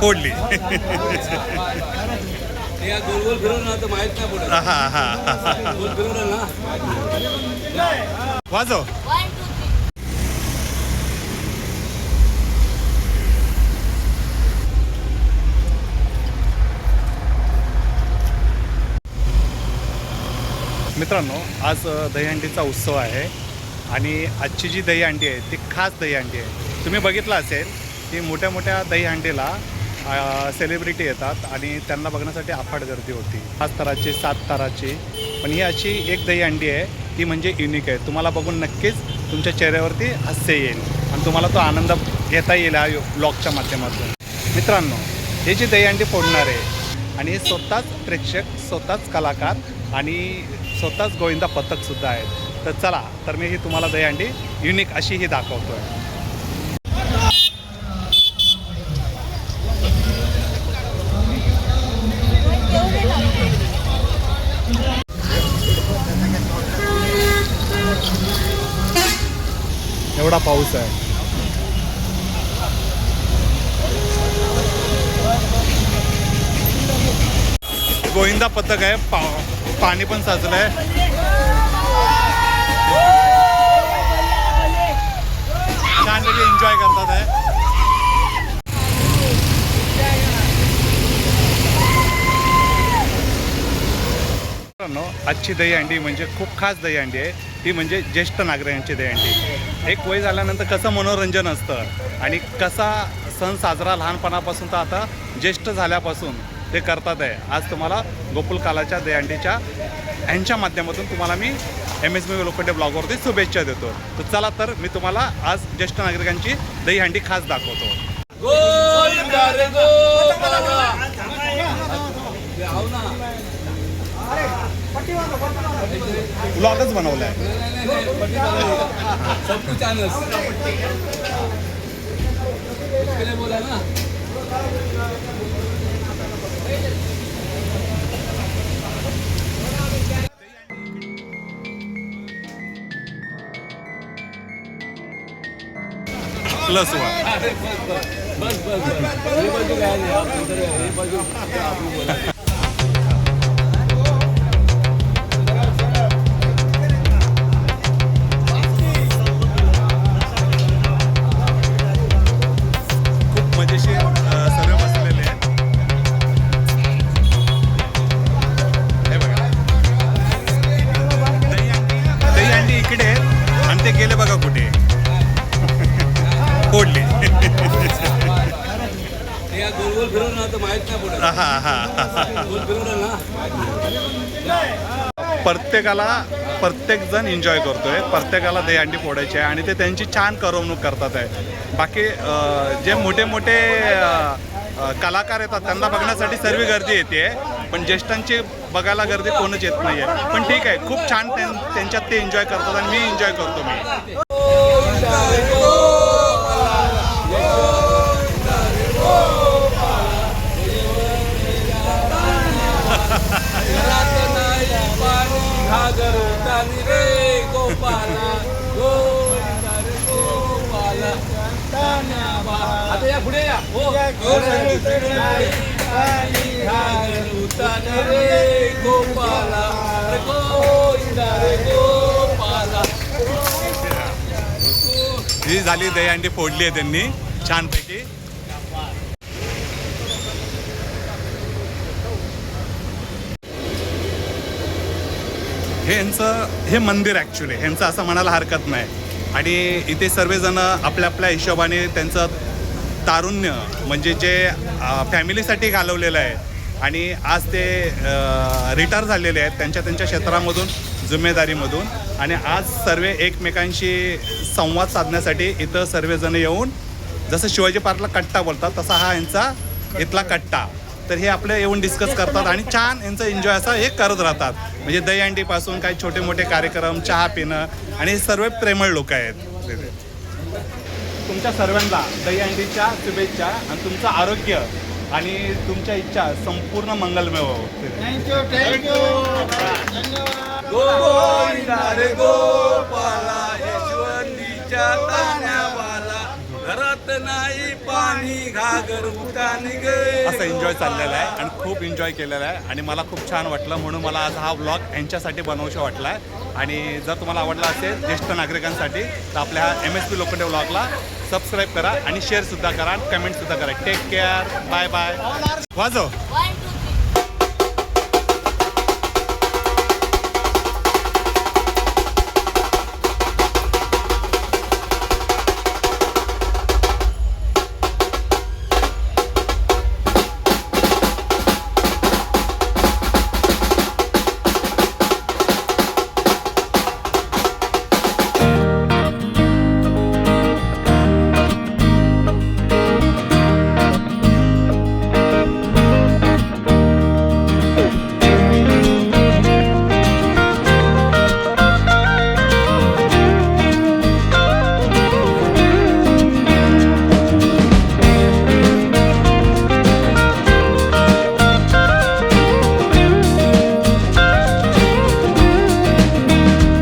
फोडली. वाजव. मित्रांनो आज दहीहंडीचा उत्सव आहे. आणि आजची जी दहीहंडी आहे ती खास दहीहंडी आहे. तुम्ही बघितलं असेल की मोठ्या मोठ्या दहीहंडीला सेलिब्रिटी येतात आणि त्यांना बघण्यासाठी अफाट गर्दी होती. पाच तराची सात ताराची. पण ही अशी एक दहीहंडी आहे ती म्हणजे युनिक आहे. तुम्हाला बघून नक्कीच तुमच्या चेहऱ्यावरती हास्य येईल. आणि तुम्हाला तो आनंद घेता येईल हा ब्लॉगच्या माध्यमातून. मित्रांनो हे जी दहीहंडी फोडणार आहे आणि हे स्वतःच प्रेक्षक स्वतःच कलाकार आणि स्वतःच गोविंदा पथकसुद्धा आहेत. तर चला तर मी ही तुम्हाला दहीहंडी युनिक अशी ही दाखवतो आहे एवढा पाऊस आहे. गोविंदा पथक आहे. पा पाणी पण साचलं आहे छानपैकी एन्जॉय करतात आहे आजची आजची दहीहंडी म्हणजे खूप खास दहीहंडी आहे. ती म्हणजे ज्येष्ठ नागरिकांची दहीहंडी. एक वय झाल्यानंतर कसं मनोरंजन असतं आणि कसा सण साजरा लहानपणापासून तर आता ज्येष्ठ झाल्यापासून ते करतात आहे. आज तुम्हाला गोकुल कालाच्या दहीहंडीच्या यांच्या माध्यमातून तुम्हाला मी एम एस बी लोखंडे ब्लॉगवरती शुभेच्छा देतो. तर चला तर मी तुम्हाला आज ज्येष्ठ नागरिकांची दहीहंडी खास दाखवतो. ब्लॉगच बनवला आहे सब कुछ आनस इसके लिए बोला ना प्लस वन बस बस. बस गेले बघा कुठे. फोडली. हा हा हा. प्रत्येकाला प्रत्येक जण एन्जॉय करतोय. प्रत्येकाला दहीहंडी फोडायची आहे आणि ते त्यांची छान करमणूक करतात आहे. बाकी जे मोठे मोठे कलाकार येतात त्यांना बघण्यासाठी सर्व गर्दी येते पण ज्येष्ठांची बघायला गर्दी कोणच येत नाही आहे पण ठीक आहे खूप छान त्यां- त्यांच्यात ते एन्जॉय करतात आणि मी एन्जॉय करतो मी. घरात नाही. भाजी झाली दहीहंडी फोडली आहे त्यांनी. छानपैकी. हे यांचं हे मंदिर ॲक्च्युली ह्यांचं असं म्हणायला हरकत नाही. आणि इथे सर्वजण आपल्या आपल्या हिशोबाने त्यांचं तारुण्य म्हणजे जे फॅमिलीसाठी घालवलेलं आहे. आणि आज ते रिटायर झालेले आहेत. त्यांच्या त्यांच्या क्षेत्रामधून जिम्मेदारीमधून आणि आज सर्व एकमेकांशी संवाद साधण्यासाठी इथं सर्वजण येऊन जसं शिवाजी पार्कला कट्टा बोलतात तसा हा यांचा इथला कट्टा. तर हे आपले येऊन डिस्कस करतात आणि छान यांचं एन्जॉय असं हे करत राहतात. म्हणजे दहीहंडीपासून काही छोटे मोठे कार्यक्रम चहा पिणं आणि हे सर्व प्रेमळ लोक आहेत. तुमच्या सर्वांना दहीहंडीच्या शुभेच्छा आणि तुमचं आरोग्य आणि तुमच्या इच्छा संपूर्ण मंगलमय व्हावं तिथे. गोविंदा रे गोपाला यशवंतीच्या तान्यावाला नाही पाणी घागर असं एन्जॉय चाललेलं आहे आणि खूप एन्जॉय केलेलं आहे. आणि मला खूप छान वाटलं म्हणून मला आज हा ब्लॉग यांच्यासाठी बनवूशा वाटला आहे आणि जर तुम्हाला आवडला असेल ज्येष्ठ नागरिकांसाठी तर आपल्या एम एस पी लोखंडे ब्लॉगला सबस्क्राईब करा आणि शेअरसुद्धा करा आणि कमेंटसुद्धा करा. टेक केअर बाय बाय वाजव.